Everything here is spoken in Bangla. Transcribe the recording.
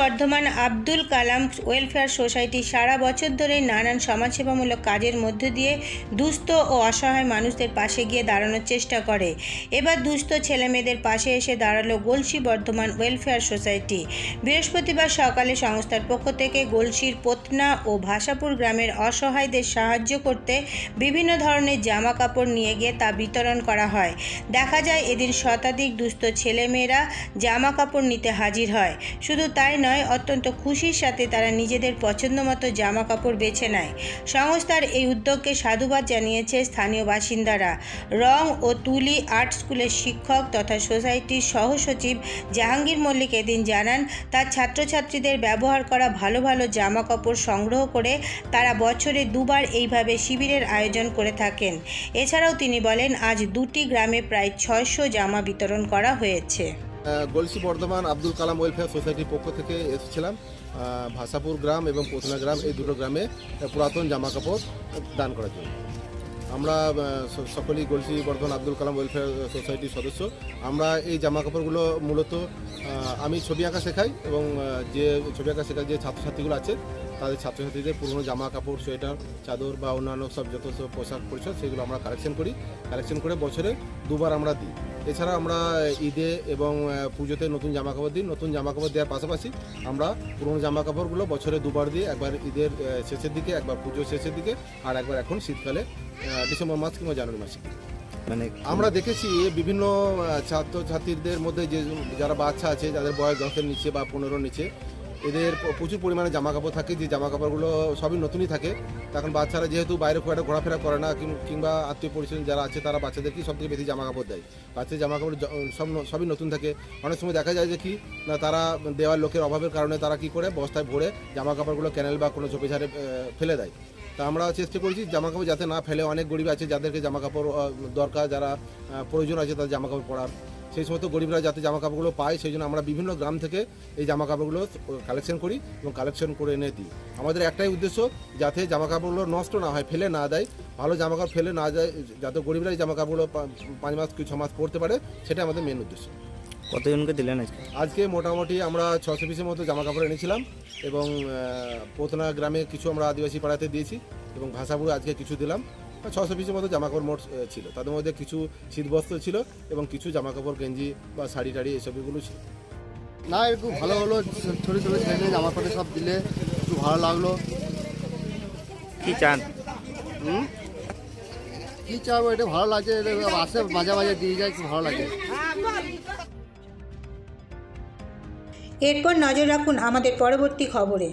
বর্ধমান আব্দুল কালাম ওয়েলফেয়ার সোসাইটি সারা বছর ধরে নানান সমাজসেবামূলক কাজের মধ্য দিয়ে দুস্থ ও অসহায় মানুষদের পাশে গিয়ে দাঁড়ানোর চেষ্টা করে। এবার দুস্থ ছেলেমেয়েদের পাশে এসে দাঁড়াল গলসি বর্ধমান ওয়েলফেয়ার সোসাইটি। বৃহস্পতিবার সকালে সংস্থার পক্ষ থেকে গলসির পোতনা ও ভাষাপুর গ্রামের অসহায়দের সাহায্য করতে বিভিন্ন ধরনের জামা কাপড় নিয়ে গিয়ে তা বিতরণ করা হয়। দেখা যায় এদিন শতাধিক দুস্থ ছেলেমেয়েরা জামা কাপড় নিতে হাজির হয়। শুধু তাই নয়, অত্যন্ত খুশির সাথে তারা নিজেদের পছন্দ মতো জামা কাপড় বেছে নেয়। সংস্থার এই উদ্যোগকে সাধুবাদ জানিয়েছে স্থানীয় বাসিন্দারা। রং ও তুলি আর্ট স্কুলের শিক্ষক তথা সোসাইটির সহসচিব জাহাঙ্গীর মল্লিক এদিন জানান, তার ছাত্রছাত্রীদের ব্যবহার করা ভালো ভালো জামা কাপড় সংগ্রহ করে তারা বছরে দুবার এইভাবে শিবিরের আয়োজন করে থাকেন। এছাড়াও তিনি বলেন, আজ দুটি গ্রামে প্রায় ছয়শো জামা বিতরণ করা হয়েছে। গলসি বর্ধমান আব্দুল কালাম ওয়েলফেয়ার সোসাইটির পক্ষ থেকে এসেছিলাম। ভাষাপুর গ্রাম এবং পোতনা গ্রাম, এই দুটো গ্রামে পুরাতন জামা কাপড় দান করার জন্য। আমরা সকলেই গলসি বর্ধমান আব্দুল কালাম ওয়েলফেয়ার সোসাইটির সদস্য। আমরা এই জামা কাপড়গুলো মূলত আমি ছবি আঁকা শেখাই এবং যে ছবি আঁকা শেখার যে ছাত্রছাত্রীগুলো আছে, তাদের ছাত্রছাত্রীদের পুরনো জামা কাপড়, সোয়েটার, চাদর বা অন্যান্য সব যত সব পোশাক পরিচ্ছদ, সেগুলো আমরা কালেকশন করি। কালেকশন করে বছরে দুবার আমরা দিই। এছাড়া আমরা ঈদে এবং পুজোতে নতুন জামা কাপড় দিই। নতুন জামা কাপড় দেওয়ার পাশাপাশি আমরা পুরনো জামা কাপড়গুলো বছরে দুবার দিই। একবার ঈদের শেষের দিকে একবার পুজোর শেষের দিকে আর একবার এখন শীতকালে ডিসেম্বর মাস কিংবা জানুয়ারি মাসে। মানে আমরা দেখেছি বিভিন্ন ছাত্রছাত্রীদের মধ্যে যে যারা বাচ্চা আছে যাদের বয়স দশের নিচে বা পনেরোর নিচে এদের প্রচুর পরিমাণে জামা কাপড় থাকে, যে জামা কাপড়গুলো সবই নতুনই থাকে। তখন বাচ্চারা যেহেতু বাইরে খুব একটা ঘোরাফেরা করে না কিংবা আত্মীয় পরিজন যারা আছে, তারা বাচ্চাদেরকেই সব থেকে বেশি জামা কাপড় দেয়। বাচ্চাদের জামা কাপড় সব সবই নতুন থাকে। অনেক সময় দেখা যায় যে কি, না, তারা দেওয়ার লোকের অভাবের কারণে তারা কি করে, বস্তায় ভরে জামা কাপড়গুলো ক্যানেল বা কোনো ঝোপে ঝাড়ে ফেলে দেয়। তা আমরা চেষ্টা করেছি জামা কাপড় যাতে না ফেলে, অনেক গরিব আছে যাদেরকে জামা কাপড় দরকার, যারা প্রয়োজন আছে তাদের জামা কাপড় পরার। সেই সমস্ত গরিবরা যাতে জামা কাপড়গুলো পায় সেই জন্য আমরা বিভিন্ন গ্রাম থেকে এই জামা কাপড়গুলো কালেকশন করি এবং কালেকশন করে এনে দিই। আমাদের একটাই উদ্দেশ্য যাতে জামা কাপড়গুলো নষ্ট না হয় ফেলে না দেয়। ভালো জামা কাপড় ফেলে না যায় যাতে গরিবরা এই জামা কাপড়গুলো পাঁচ মাস কি ছ মাস পরতে পারে সেটা আমাদের মেন উদ্দেশ্য। কতজনকে দিলেন আজকে? আজকে মোটামুটি আমরা ছশো পিসের মতো জামা কাপড় এনেছিলাম এবং পোতনা গ্রামে কিছু আমরা আদিবাসী পাড়াতে দিয়েছি এবং ভাষাপুরে আজকে কিছু দিলাম। ছশো পিসের মতো জামা কাপড় মোট ছিল। তাদের মধ্যে কিছু শীতবস্ত্র ছিল এবং কিছু জামা কাপড় গেঞ্জি বা শাড়ি টাড়ি এসবগুলো ছিল। না একটু ভালো হলো ছোটো ছোটো ছেলে জামা প্যান্ট সব দিলে একটু ভালো লাগল। কি চান? হুম? কী চাবো এটা ভালো লাগছে এটা আসে মাঝে মাঝে দিয়ে যায় একটু ভালো লাগে। এরপর নজর রাখুন আমাদের পরবর্তী খবরে।